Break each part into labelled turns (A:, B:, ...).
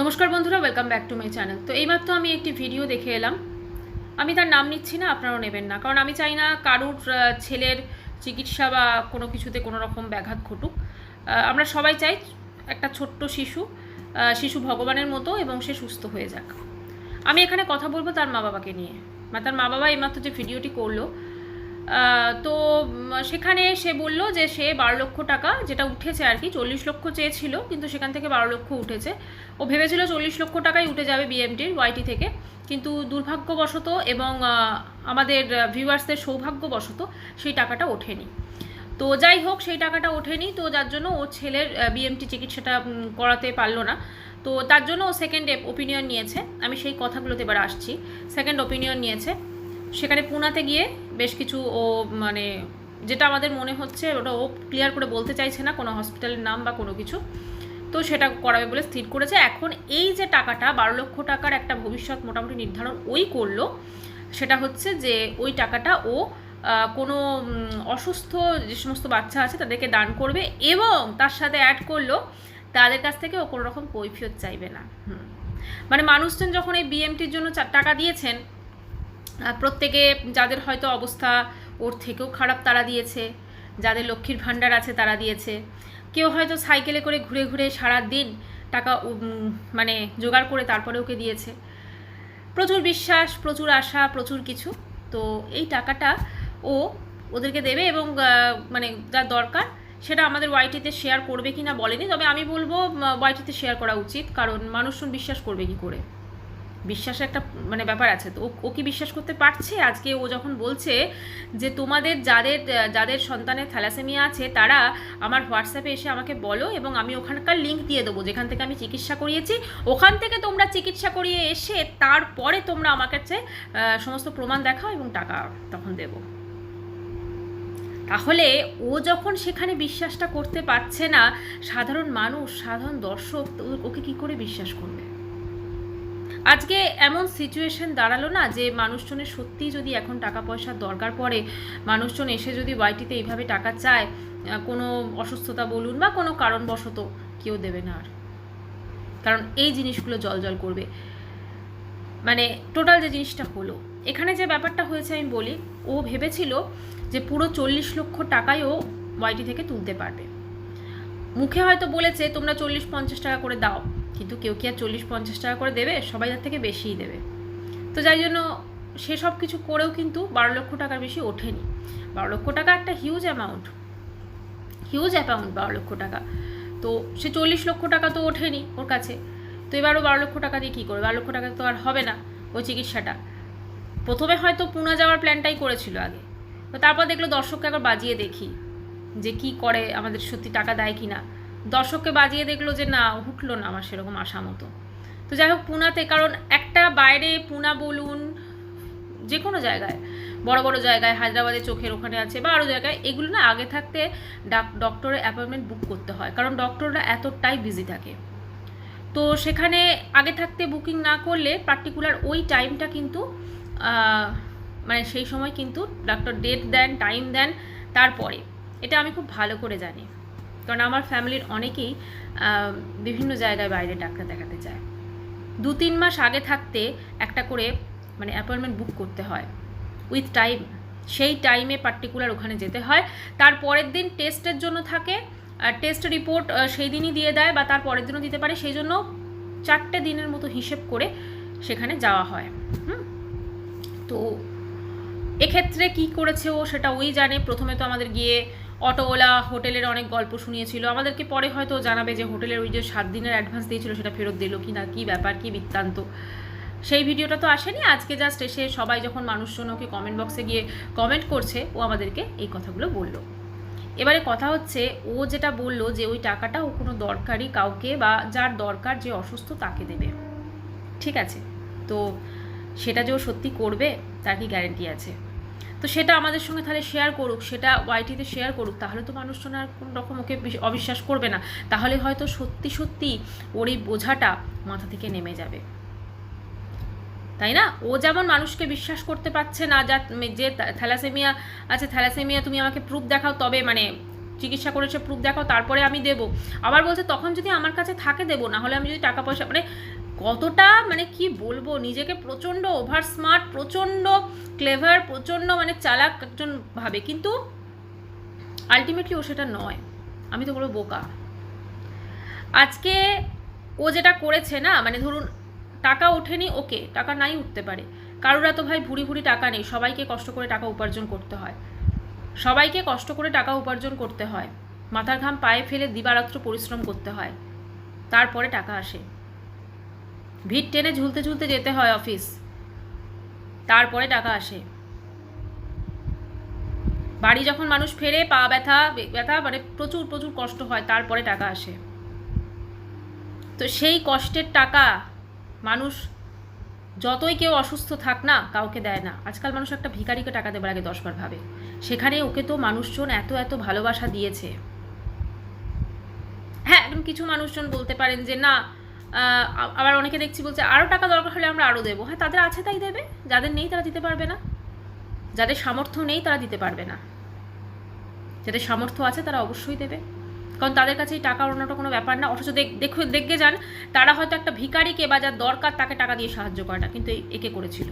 A: নমস্কার বন্ধুরা welcome back to my channel তো এইমাত্র আমি একটি ভিডিও দেখে এলাম। আমি তার নাম নিচ্ছি না, আপনারাও নেবেন না। কারণ আমি চাই না কারুর ছেলের চিকিৎসা বা কোনো কিছুতে কোনো রকম ব্যাঘাত ঘটুক। আমরা সবাই চাই একটা ছোট্ট শিশু শিশু ভগবানের মতো এবং সে সুস্থ হয়ে যাক। আমি এখানে কথা বলব তার মা বাবাকে নিয়ে। বা তার মা বাবা এইমাত্র যে ভিডিওটি করল তো সেখানে সে বলল যে সে বারো লক্ষ টাকা যেটা উঠেছে আর কি, চল্লিশ লক্ষ চেয়েছিল, কিন্তু সেখান থেকে বারো লক্ষ উঠেছে। ও ভেবেছিল চল্লিশ লক্ষ টাকাই উঠে যাবে বিএমটির ওয়াইটি থেকে। কিন্তু দুর্ভাগ্যবশত এবং আমাদের ভিউয়ার্সদের সৌভাগ্যবশত সেই টাকাটা ওঠেনি। তো যাই হোক, সেই টাকাটা ওঠেনি। তো যার জন্য ও ছেলের বিএমটি চিকিৎসাটা করাতে পারল না। তো তার জন্য ও সেকেন্ড ওপিনিয়ন নিয়েছে। আমি সেই কথাগুলোতে এবার আসছি। সেকেন্ড ওপিনিয়ন নিয়েছে। সেখানে পুনাতে গিয়ে বেশ কিছু ও মানে যেটা আমাদের মনে হচ্ছে, ওটা ও ক্লিয়ার করে বলতে চাইছে না কোনো হসপিটালের নাম বা কোনো কিছু। তো সেটা করাবে বলে স্থির করেছে। এখন এই যে টাকাটা, বারো লক্ষ টাকার একটা ভবিষ্যৎ মোটামুটি নির্ধারণ ওই করল, সেটা হচ্ছে যে ওই টাকাটা ও কোনো অসুস্থ যে সমস্ত বাচ্চা আছে তাদেরকে দান করবে এবং তার সাথে অ্যাড করল, তাদের কাছ থেকে ও কোনো রকম কৈফিয়ত চাইবে না। মানে মানুষজন যখন এই বিএমটির জন্য টাকা দিয়েছেন প্রত্যেকে যাদের হয়তো অবস্থা ওর থেকেও খারাপ তারা দিয়েছে, যাদের লক্ষ্মীর ভাণ্ডার আছে তারা দিয়েছে। কেউ হয়তো সাইকেলে করে ঘুরে ঘুরে সারা দিন টাকা মানে জোগাড় করে তারপরে ওকে দিয়েছে। প্রচুর বিশ্বাস, প্রচুর আশা, প্রচুর কিছু। তো এই টাকাটা ও ওদেরকে দেবে এবং মানে যা দরকার সেটা আমাদের ওয়াইটিতে শেয়ার করবে কি না বলেনি। তবে আমি বলব ওয়াইটিতে শেয়ার করা উচিত, কারণ মানুষজন বিশ্বাস করবে কি করে। বিশ্বাসের একটা মানে ব্যাপার আছে। তো ও- কি বিশ্বাস করতে পারছে? আজকে ও যখন বলছে যে তোমাদের যাদের যাদের সন্তানের থ্যালাসেমিয়া আছে, তারা আমার হোয়াটসঅ্যাপে এসে আমাকে বলো এবং আমি ওখানকার লিঙ্ক দিয়ে দেবো, যেখান থেকে আমি চিকিৎসা করিয়েছি। ওখান থেকে তোমরা চিকিৎসা করিয়ে এসে তারপরে তোমরা আমার কাছে সমস্ত প্রমাণ দেখাও এবং টাকা তখন দেবো। তাহলে ও যখন সেখানে বিশ্বাসটা করতে পারছে না, সাধারণ মানুষ, সাধারণ দর্শক ওকে কি করে বিশ্বাস করবে? আজকে এমন সিচুয়েশন দাঁড়াল না যে মানুষজনের সত্যিই যদি এখন টাকা পয়সার দরকার পড়ে, মানুষজন এসে যদি ওয়াইটিতে এইভাবে টাকা চায় কোনো অসুস্থতা বলুন বা কোনো কারণবশত কেউ দেবে না আর। কারণ এই জিনিসগুলো জল জল করবে। মানে টোটাল যে জিনিসটা হলো, এখানে যে ব্যাপারটা হয়েছে আমি বলি, ও ভেবেছিল যে পুরো চল্লিশ লক্ষ টাকাই ও ওয়াইটি থেকে তুলতে পারবে। মুখে হয়তো বলেছে, তোমরা চল্লিশ পঞ্চাশ টাকা করে দাও। কিন্তু কেউ কি আর চল্লিশ পঞ্চাশ টাকা করে দেবে? সবাই তার থেকে বেশিই দেবে। তো যাই জন্য সে সব কিছু করেও কিন্তু বারো লক্ষ টাকার বেশি ওঠেনি। বারো লক্ষ টাকা একটা হিউজ অ্যামাউন্ট হিউজ অ্যামাউন্ট বারো লক্ষ টাকা। তো সে চল্লিশ লক্ষ টাকা তো ওঠেনি ওর কাছে। তো এবারও বারো লক্ষ টাকা দিয়ে কী করবে? বারো লক্ষ টাকা তো আর হবে না ওই চিকিৎসাটা। প্রথমে হয়তো পুনা যাওয়ার প্ল্যানটাই করেছিল আগে। তো তারপর দেখল দর্শককে একবার বাজিয়ে দেখি যে কি করে, আমাদের সত্যি টাকা দেয় কি না দর্শককে বাজিয়ে দেখল যে না, উঠল না আমার সেরকম আশা মতো। তো যাই হোক পুনাতে, কারণ একটা বাইরে পুনা বলুন, যে কোনো জায়গায়, বড় বড় জায়গায়, হায়দ্রাবাদে চোখের ওখানে আছে বা আরও জায়গায়, এগুলো না আগে থাকতে ডাক- ডক্টরের অ্যাপয়েন্টমেন্ট বুক করতে হয়, কারণ ডক্টররা এতটাই বিজি থাকে। তো সেখানে আগে থাকতে বুকিং না করলে পার্টিকুলার ওই টাইমটা কিন্তু মানে সেই সময় কিন্তু ডাক্তার ডেট দেন টাইম দেন, তারপরে। এটা আমি খুব ভালো করে জানি। কারণ আমার ফ্যামিলির অনেকেই বিভিন্ন জায়গায় বাইরে ডাক্তার দেখাতে যায়। দু তিন মাস আগে থাকতে একটা করে মানে অ্যাপয়েন্টমেন্ট বুক করতে হয় উইথ টাইম সেই টাইমে পার্টিকুলার ওখানে যেতে হয়। তার পরের দিন টেস্টের জন্য থাকে টেস্ট রিপোর্ট সেই দিনই দিয়ে দেয় বা তার পরের দিনও দিতে পারে। সেই জন্য চারটে দিনের মতো হিসেব করে সেখানে যাওয়া হয়। হুম? তো এক্ষেত্রে কি করেছে ও সেটা ওই জানে। প্রথমে তো আমাদের গিয়ে অটোওয়ালা হোটেলের অনেক গল্প শুনিয়েছিল। আমাদেরকে পরে হয়তো জানাবে যে হোটেলের ওই যে সাত দিনের অ্যাডভান্স দিয়েছিল, সেটা ফেরত দিল কি না কী ব্যাপার, কী বৃত্তান্ত। সেই ভিডিওটা তো আসেনি, আজকে জাস্ট এসে সবাই যখন মানুষজন ওকে কমেন্ট বক্সে গিয়ে কমেন্ট করছে, ও আমাদেরকে এই কথাগুলো বলল। এবারে কথা হচ্ছে, ও যেটা বলল যে ওই টাকাটা ও কোনো দরকারি কাউকে বা যার দরকার যে অসুস্থ তাকে দেবে। ঠিক আছে? তো সেটা যে ও সত্যি করবে, তার কি গ্যারেন্টি আছে? তো সেটা আমাদের সঙ্গে তাহলে শেয়ার করুক, সেটা ওয়াইটিতে শেয়ার করুক, তাহলে তো মানুষজন আর কোনো রকম ওকে বিশ- অবিশ্বাস করবে না। তাহলে হয়তো সত্যি সত্যি ওর এই বোঝাটা মাথা থেকে নেমে যাবে। তাই না? ও যেমন মানুষকে বিশ্বাস করতে পারছে না, যা যে থ্যালাসেমিয়া আছে, থ্যালাসেমিয়া, তুমি আমাকে প্রুফ দেখাও, তবে মানে চিকিৎসা করেছে প্রুফ দেখাও, তারপরে আমি দেবো। আবার বলছে, তখন যদি আমার কাছে থাকে দেবো না হলে আমি যদি টাকা পয়সা মানে কতটা মানে কি বলব, নিজেকে প্রচণ্ড ওভার স্মার্ট প্রচণ্ড ক্লেভার প্রচণ্ড মানে চালাক একজন ভাবে। কিন্তু আলটিমেটলি ও সেটা নয়। আমি তো বলব বোকা। আজকে ও যেটা করেছে না মানে ধরুন টাকা ওঠেনি, ওকে, টাকা নাই উঠতে পারে। কারোর তো ভাই ভুড়ি ভুড়ি টাকা নেই, সবাইকে কষ্ট করে টাকা উপার্জন করতে হয়। সবাইকে কষ্ট করে টাকা উপার্জন করতে হয়। মাথার ঘাম পায়ে ফেলে দিবারাত্র পরিশ্রম করতে হয়। তারপরে টাকা আসে। ভিড় টেনে ঝুলতে ঝুলতে যেতে হয় অফিস। তারপরে টাকা আসে। বাড়ি যখন মানুষ ফেরে, পা ব্যথা ব্যথা মানে প্রচুর প্রচুর কষ্ট হয়, তারপরে টাকা আসে। তো সেই কষ্টের টাকা মানুষ যতই কেউ অসুস্থ থাক না, কাউকে দেয় না। আজকাল মানুষ একটা ভিখারিকে টাকা দেবার আগে দশবার ভাবে। সেখানে ওকে তো মানুষজন এত এত ভালোবাসা দিয়েছে। হ্যাঁ একদম কিছু মানুষজন বলতে পারেন যে, না আবার অনেকে দেখছি বলছে আরও টাকা দরকার হলে আমরা আরও দেবো। হ্যাঁ তাদের আছে তাই দেবে। যাদের নেই তারা দিতে পারবে না। যাদের সামর্থ্য নেই তারা দিতে পারবে না। যাদের সামর্থ্য আছে তারা অবশ্যই দেবে। কারণ তাদের কাছে এই টাকা ওড়ানোটা কোনো ব্যাপার না। অথচ দেখ দেখে যান, তারা হয়তো একটা ভিখারিকে বা যার দরকার তাকে টাকা দিয়ে সাহায্য করে না। কিন্তু একে করেছিল।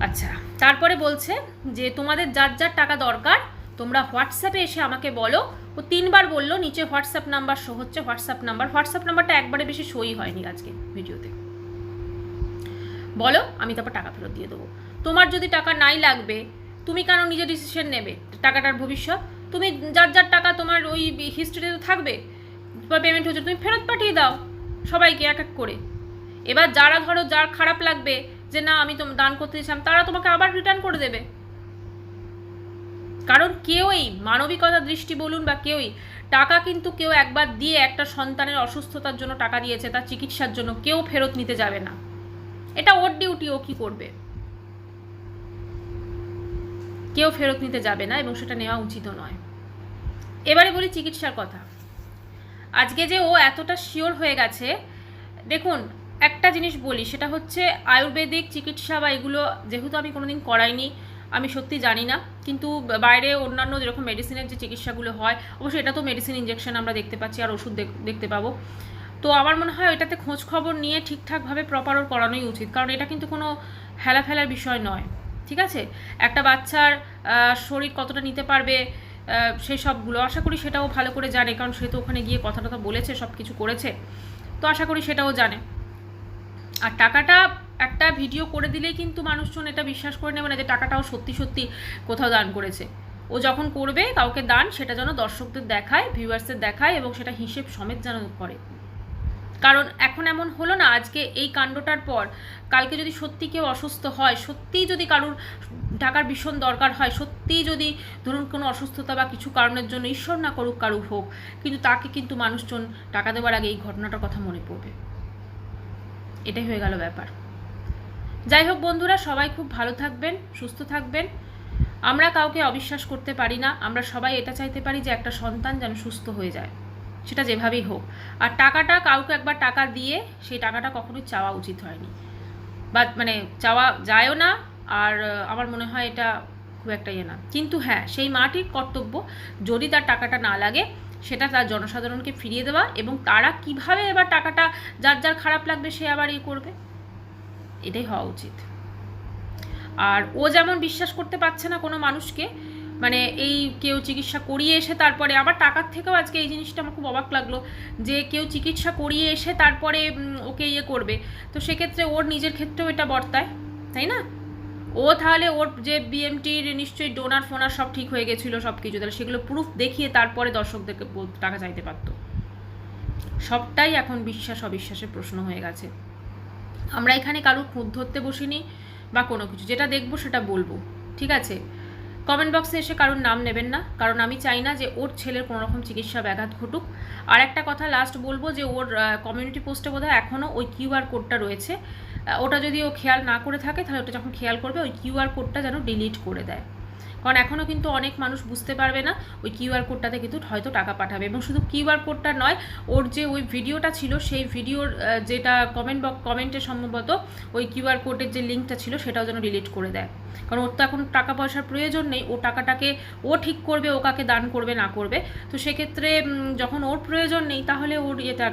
A: আচ্ছা তারপরে বলছে যে, তোমাদের যার যার টাকা দরকার, তোমরা হোয়াটসঅ্যাপে এসে আমাকে বলো ও তিনবার বলল, নিচে হোয়াটসঅ্যাপ নাম্বার শো হচ্ছে হোয়াটসঅ্যাপ নাম্বার হোয়াটসঅ্যাপ নাম্বারটা একবারে বেশি শোই হয়নি আজকে ভিডিওতে। বলো, আমি তারপর টাকা ফেরত দিয়ে দেবো। তোমার যদি টাকা নাই লাগবে, তুমি কেন নিজে ডিসিশন নেবে? টাকাটার ভবিষ্যৎ। তুমি যার যার টাকা তোমার ওই হিস্ট্রিতে তো থাকবে, বা পেমেন্ট হচ্ছে, তুমি ফেরত পাঠিয়ে দাও সবাইকে এক এক করে। এবার যারা ধরো, যার খারাপ লাগবে যে না, আমি তো দান করতে দিয়েছিলাম তারা তোমাকে আবার রিটার্ন করে দেবে। কারণ কেউই মানবিকতা দৃষ্টি বলুন বা কেউই টাকা কিন্তু কেউ একবার দিয়ে একটা সন্তানের অসুস্থতার জন্য টাকা দিয়েছে, তার চিকিৎসার জন্য কেউ ফেরত নিতে যাবে না। এটা ওর ডিউটি ও কি করবে? কেউ ফেরত নিতে যাবে না এবং সেটা নেওয়া উচিত নয়। এবারে বলি চিকিৎসার কথা। আজকে যে ও এতটা শিওর হয়ে গেছে, দেখুন, একটা জিনিস বলি, সেটা হচ্ছে আয়ুর্বেদিক চিকিৎসা বা এগুলো যেহেতু আমি কোনোদিন করাইনি আমি সত্যি জানি না। কিন্তু বাইরে অন্যান্য যেরকম মেডিসিনের যে চিকিৎসাগুলো হয়, অবশ্যই এটা তো মেডিসিন ইঞ্জেকশন আমরা দেখতে পাচ্ছি আর ওষুধ দেখ- দেখতে পাবো। তো আমার মনে হয় এটাতে খোঁজ খবর নিয়ে ঠিকঠাকভাবে প্রপার ওর করানোই উচিত। কারণ এটা কিন্তু কোনো হেলা ফেলার বিষয় নয়। ঠিক আছে? একটা বাচ্চার শরীর কতটা নিতে পারবে সেই সবগুলো। আশা করি সেটাও ভালো করে জানে, কারণ সে তো ওখানে গিয়ে কথা টথা বলেছে সব কিছু করেছে। তো আশা করি সেটাও জানে। আর টাকাটা একটা ভিডিও করে দিলেই কিন্তু মানুষজন এটা বিশ্বাস করে নেবে না যে টাকাটাও সত্যি সত্যি কোথাও দান করেছে। ও যখন করবে, কাউকে দান, সেটা যেন দর্শকদের দেখায়, ভিউয়ার্সদের দেখায় এবং সেটা হিসেব সমেত যেন করে। কারণ এখন এমন হলো না, আজকে এই কাণ্ডটার পর কালকে যদি সত্যি কেউ অসুস্থ হয়, সত্যিই যদি কারুর টাকার ভীষণ দরকার হয়, সত্যিই যদি ধরুন কোনো অসুস্থতা বা কিছু কারণের জন্য ঈশ্বর না করুক কারুর হোক, কিন্তু তাকে কিন্তু মানুষজন টাকা দেওয়ার আগে এই ঘটনাটার কথা মনে পড়বে। এটাই হয়ে গেল ব্যাপার। যাই হোক বন্ধুরা, সবাই খুব ভালো থাকবেন, সুস্থ থাকবেন। আমরা কাউকে অবিশ্বাস করতে পারি না, আমরা সবাই এটা চাইতে পারি যে একটা সন্তান যেন সুস্থ হয়ে যায়, সেটা যেভাবেই হোক। আর টাকাটা কাউকে একবার টাকা দিয়ে, সেই টাকাটা কখনোই চাওয়া উচিত হয়নি। বা মানে চাওয়া যায়ও না, আর আমার মনে হয় এটা খুব একটা ইয়ে না। কিন্তু হ্যাঁ সেই মাটির কর্তব্য যদি তার টাকাটা না লাগে, সেটা তার জনসাধারণকে ফিরিয়ে দেওয়া এবং তারা কীভাবে এবার টাকাটা যার যার খারাপ লাগবে সে আবার ইয়ে করবে। এটাই হওয়া উচিত। আর ও যেমন বিশ্বাস করতে পারছে না কোনো মানুষকে মানে এই কেউ চিকিৎসা করিয়ে এসে তারপরে, আবার টাকার থেকেও আজকে এই জিনিসটা আমার খুব অবাক লাগল যে কেউ চিকিৎসা করিয়ে এসে তারপরে ওকে ইয়ে করবে। তো সেক্ষেত্রে ওর নিজের ক্ষেত্রেও এটা বর্তায়, তাই না? ও তাহলে ওর যে বিএমটির নিশ্চয়ই ডোনার ফোনার সব ঠিক হয়ে গেছিল সব কিছু তাহলে সেগুলো প্রুফ দেখিয়ে তারপরে দর্শকদেরকে টাকা চাইতে পারতো। সবটাই এখন বিশ্বাস অবিশ্বাসের প্রশ্ন হয়ে গেছে। আমরা এখানে কারুর খুঁত ধরতে বসিনি বা কোনো কিছু। যেটা দেখব সেটা বলব। ঠিক আছে? কমেন্ট বক্সে এসে কারোর নাম নেবেন না। কারণ আমি চাই না যে ওর ছেলের কোনোরকম চিকিৎসা ব্যাঘাত ঘটুক। আর একটা কথা লাস্ট বলব যে ওর কমিউনিটি পোস্টে বোধহয় এখনও ওই কিউআর কোডটা রয়েছে। ওটা যদি ও খেয়াল না করে থাকে, তাহলে ওটা যখন খেয়াল করবে, ওই কিউআর কোডটা যেন ডিলিট করে দেয়। কারণ এখনও কিন্তু অনেক মানুষ বুঝতে পারবে না ওই কিউআর কোডটাতে কিন্তু হয়তো টাকা পাঠাবে এবং শুধু কিউআর কোডটা নয়, ওর যে ওই ভিডিওটা ছিল, সেই ভিডিওর যেটা কমেন্ট বক্স কমেন্টে সম্ভবত ওই কিউআর কোডের যে লিঙ্কটা ছিল সেটাও যেন ডিলিট করে দেয়। কারণ ওর তো এখন টাকা পয়সার প্রয়োজন নেই, ও টাকাটাকে, ও ঠিক করবে, ও কাকে দান করবে, না করবে। তো সেক্ষেত্রে যখন ওর প্রয়োজন নেই, তাহলে ওর ইয়েটা